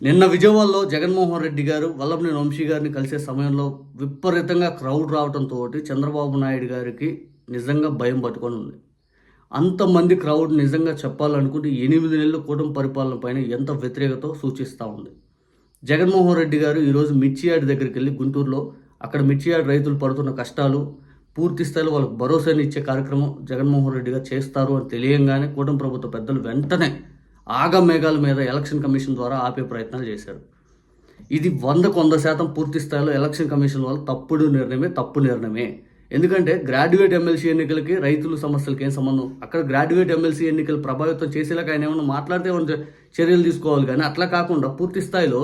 నిన్న విజయవాడలో జగన్మోహన్ రెడ్డి గారు వల్లభనేని వంశీ గారిని కలిసే సమయంలో విపరీతంగా క్రౌడ్ రావడంతో చంద్రబాబు నాయుడు గారికి నిజంగా భయం పట్టుకొని ఉంది. అంతమంది క్రౌడ్ నిజంగా చెప్పాలనుకుంటే ఎనిమిది నెలల కూటమి పరిపాలన పైన ఎంత వ్యతిరేకత సూచిస్తూ ఉంది. జగన్మోహన్ రెడ్డి గారు ఈరోజు మిర్చియాడి దగ్గరికి వెళ్ళి గుంటూరులో అక్కడ మిర్చియాడి రైతులు పడుతున్న కష్టాలు పూర్తి స్థాయిలో వాళ్ళకి భరోసాని ఇచ్చే కార్యక్రమం జగన్మోహన్ రెడ్డి గారు చేస్తారు అని తెలియంగానే కూటమి ప్రభుత్వ పెద్దలు వెంటనే ఆగమేఘాల మీద ఎలక్షన్ కమిషన్ ద్వారా ఆపే ప్రయత్నాలు చేశారు. ఇది వందకు వంద శాతం పూర్తి స్థాయిలో ఎలక్షన్ కమిషన్ వల్ల తప్పుడు నిర్ణయమే తప్పు నిర్ణయమే. ఎందుకంటే గ్రాడ్యుయేట్ ఎమ్మెల్సీ ఎన్నికలకి రైతుల సమస్యలకి ఏం సంబంధం? అక్కడ గ్రాడ్యుయేట్ ఎమ్మెల్సీ ఎన్నికలు ప్రభావితం చేసేలాగా ఆయన ఏమైనా మాట్లాడితే ఏమైనా చర్యలు తీసుకోవాలి కానీ అట్లా కాకుండా పూర్తి స్థాయిలో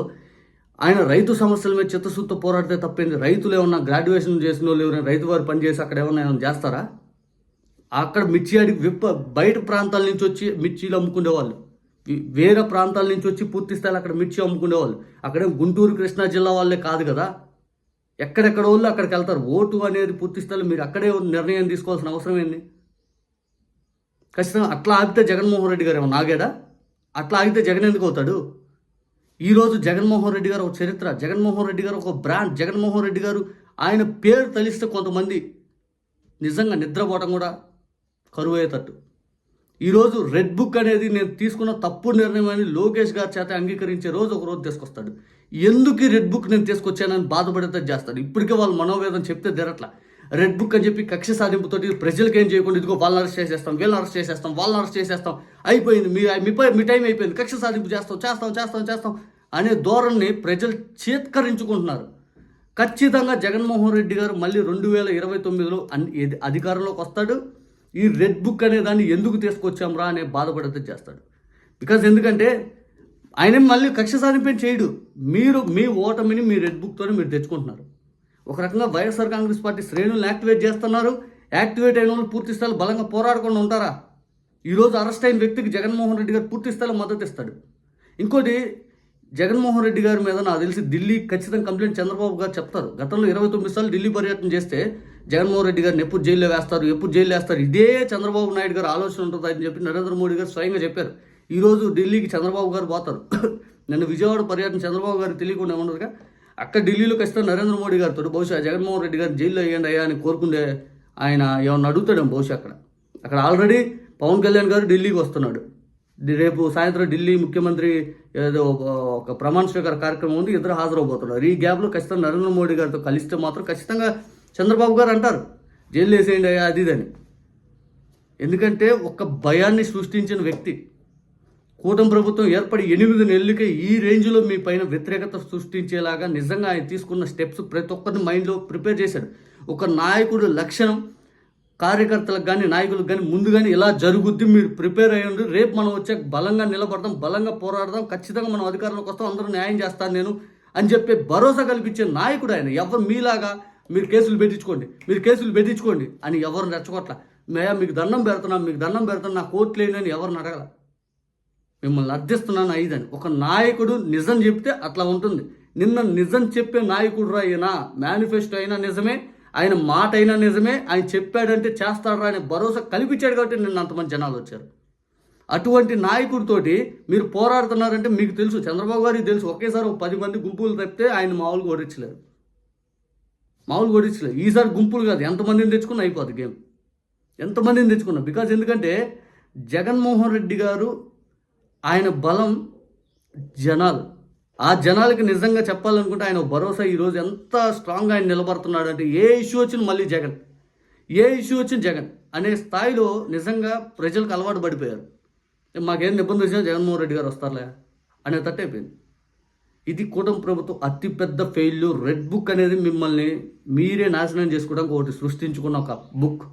ఆయన రైతు సమస్యల మీద చిత్తశుద్ధితో పోరాడితే తప్పింది? రైతులు ఏమన్నా గ్రాడ్యుయేషన్ చేసిన వాళ్ళు ఎవరైనా రైతు వారు పనిచేసి అక్కడ ఏమన్నా ఏమైనా చేస్తారా? అక్కడ మిర్చి అడిగి విప్ప బయట ప్రాంతాల నుంచి వచ్చి మిర్చీలు అమ్ముకునే వాళ్ళు. వేరే ప్రాంతాల నుంచి వచ్చి పూర్తి స్థాయిలో అక్కడ మిర్చి అమ్ముకునేవాళ్ళు. అక్కడే గుంటూరు కృష్ణా జిల్లా వాళ్ళే కాదు కదా. ఎక్కడెక్కడ వాళ్ళు అక్కడికి వెళ్తారు. ఓటు అనేది పూర్తి స్థాయిలో మీరు అక్కడే నిర్ణయం తీసుకోవాల్సిన అవసరం ఏంది? ఖచ్చితంగా అట్లా ఆగితే జగన్మోహన్ రెడ్డి గారు ఏమన్నా అట్లా ఆగితే జగన్ ఎందుకు అవుతాడు? ఈరోజు జగన్మోహన్ రెడ్డి గారు ఒక చరిత్ర. జగన్మోహన్ రెడ్డి గారు ఒక బ్రాండ్. జగన్మోహన్ రెడ్డి గారు ఆయన పేరు తలిస్తే కొంతమంది నిజంగా నిద్రపోవటం కూడా కరువు అయ్యేటట్టు ఈరోజు రెడ్ బుక్ అనేది నేను తీసుకున్న తప్పు నిర్ణయం అని లోకేష్ గారి చేత అంగీకరించే రోజు ఒక రోజు తీసుకొస్తాడు. ఎందుకు ఈ రెడ్ బుక్ నేను తీసుకొచ్చానని బాధపడితే చేస్తాడు? ఇప్పటికే వాళ్ళు మనోవేదం చెప్తే తిరట్లా రెడ్ బుక్ అని చెప్పి కక్ష సాధింపుతోటి ప్రజలకు ఏం చేయకుండా ఇదిగో వాళ్ళని అరెస్ట్ చేసేస్తాం వీళ్ళని అరెస్ట్ చేసేస్తాం వాళ్ళని అరెస్ట్ చేసేస్తాం. అయిపోయింది. మీ మీ మీ టైం అయిపోయింది. కక్ష సాధింపు చేస్తాం చేస్తాం చేస్తాం చేస్తాం అనే ధోరణిని ప్రజలు చేత్కరించుకుంటున్నారు. ఖచ్చితంగా జగన్మోహన్ రెడ్డి గారు మళ్ళీ రెండు వేల ఇరవై తొమ్మిదిలో అన్- అధికారంలోకి వస్తాడు. ఈ రెడ్ బుక్ అనే దాన్ని ఎందుకు తీసుకొచ్చాంరా అనే బాధపడితే చేస్తాడు. బికాజ్ ఎందుకంటే ఆయన మళ్ళీ కక్ష సాధింపేం చేయడు. మీరు మీ ఓటమిని మీ రెడ్ బుక్తోనే మీరు తెచ్చుకుంటున్నారు. ఒక రకంగా వైఎస్ఆర్ కాంగ్రెస్ పార్టీ శ్రేణులను యాక్టివేట్ చేస్తున్నారు. యాక్టివేట్ అయిన వాళ్ళు పూర్తి స్థాయిలో బలంగా పోరాడకుండా ఉంటారా? ఈరోజు అరెస్ట్ అయిన వ్యక్తికి జగన్మోహన్ రెడ్డి గారు పూర్తి స్థాయిలో మద్దతు ఇస్తాడు. ఇంకోటి జగన్మోహన్ రెడ్డి గారి మీద నాకు తెలిసి ఢిల్లీ ఖచ్చితంగా కంప్లైంట్ చంద్రబాబు గారు చెప్తారు. గతంలో ఇరవై తొమ్మిది సార్లు ఢిల్లీ పర్యటన చేస్తే జగన్మోహన్ రెడ్డి గారిని ఎప్పుడు జైల్లో వేస్తారు ఎప్పుడు జైల్లో వేస్తారు? ఇదే చంద్రబాబు నాయుడు గారు ఆలోచన ఉంటుంది అని చెప్పి నరేంద్ర మోడీ గారు స్వయంగా చెప్పారు. ఈరోజు ఢిల్లీకి చంద్రబాబు గారు పోతారు. నిన్న విజయవాడ పర్యటన చంద్రబాబు గారు తెలియకుండా ఉండదుగా? అక్కడ ఢిల్లీలో ఖచ్చితంగా నరేంద్ర మోడీ గారితో బహుశా జగన్మోహన్ రెడ్డి గారు జైల్లో వేయండి అయ్యా అని కోరుకుండే ఆయన ఏమన్నా అడుగుతాడేమో బహుశా అక్కడ. అక్కడ ఆల్రెడీ పవన్ కళ్యాణ్ గారు ఢిల్లీకి వస్తున్నాడు. రేపు సాయంత్రం ఢిల్లీ ముఖ్యమంత్రి ఏదో ఒక- ఒక ప్రమాణ స్వీకార కార్యక్రమం ఉంది. ఇద్దరు హాజరవబోతున్నారు. ఈ గ్యాప్లో ఖచ్చితంగా నరేంద్ర మోడీ గారితో కలిస్తే మాత్రం ఖచ్చితంగా చంద్రబాబు గారు అంటారు జైలు వేసేయండి అయ్యా అది ఇదని ఎందుకంటే ఒక భయాన్ని సృష్టించిన వ్యక్తి కూటమి ప్రభుత్వం ఏర్పడి ఎనిమిది నెలలకే ఈ రేంజ్లో మీ పైన వ్యతిరేకత సృష్టించేలాగా నిజంగా ఆయన తీసుకున్న స్టెప్స్ ప్రతి ఒక్కరిని మైండ్లో ప్రిపేర్ చేశారు ఒక నాయకుడు లక్షణం కార్యకర్తలకు కానీ నాయకులకు కానీ ముందు కానీ ఇలా జరుగుద్ది మీరు ప్రిపేర్ అయ్యండి రేపు మనం వచ్చే బలంగా నిలబడదాం బలంగా పోరాడదాం ఖచ్చితంగా మనం అధికారంలోకి వస్తాం అందరూ న్యాయం చేస్తాను నేను అని చెప్పి భరోసా కల్పించే నాయకుడు ఆయన. ఎవరు మీలాగా మీరు కేసులు పెట్టించుకోండి మీరు కేసులు పెట్టించుకోండి అని ఎవరు రెచ్చగొట్ల మేయా మీకు దండం పెడుతున్నాం మీకు దండం పెడుతున్నా నా కోర్టు లేనని ఎవరిని అడగల? మిమ్మల్ని అర్థిస్తున్నాను ఐదని. ఒక నాయకుడు నిజం చెప్తే అట్లా ఉంటుంది. నిన్న నిజం చెప్పే నాయకుడు రా ఈయన. మేనిఫెస్టో అయినా నిజమే ఆయన మాట అయినా నిజమే ఆయన చెప్పాడంటే చేస్తాడరా అనే భరోసా కల్పించాడు కాబట్టి నిన్న అంతమంది జనాలు వచ్చారు. అటువంటి నాయకుడితోటి మీరు పోరాడుతున్నారంటే మీకు తెలుసు చంద్రబాబు గారికి తెలుసు ఒకేసారి ఒక పది మంది గుంపులు తప్పితే ఆయన మామూలుగా ఓడించలేరు మామూలుగా ఓడించలేరు ఈసారి గుంపులు కాదు. ఎంతమందిని తెచ్చుకున్నా అయిపోద్ది గేమ్. ఎంతమందిని తెచ్చుకున్నా. బికాజ్ ఎందుకంటే జగన్మోహన్ రెడ్డి గారు ఆయన బలం జనాలు. ఆ జనాలకి నిజంగా చెప్పాలనుకుంటే ఆయన భరోసా ఈరోజు ఎంత స్ట్రాంగ్ ఆయన నిలబడుతున్నాడు అంటే ఏ ఇష్యూ వచ్చిన మళ్ళీ జగన్. ఏ ఇష్యూ వచ్చిన జగన్ అనే స్థాయిలో నిజంగా ప్రజలకు అలవాటు పడిపోయారు. మాకేం నిబంధన వచ్చినా జగన్మోహన్ రెడ్డి గారు వస్తారులే అనే తట్టయిపోయింది ఇది కూటమి ప్రభుత్వం అతిపెద్ద ఫెయిల్యూర్ రెడ్ బుక్ అనేది మిమ్మల్ని మీరే నాశనం చేసుకోవడానికి ఒకటి సృష్టించుకున్న ఒక బుక్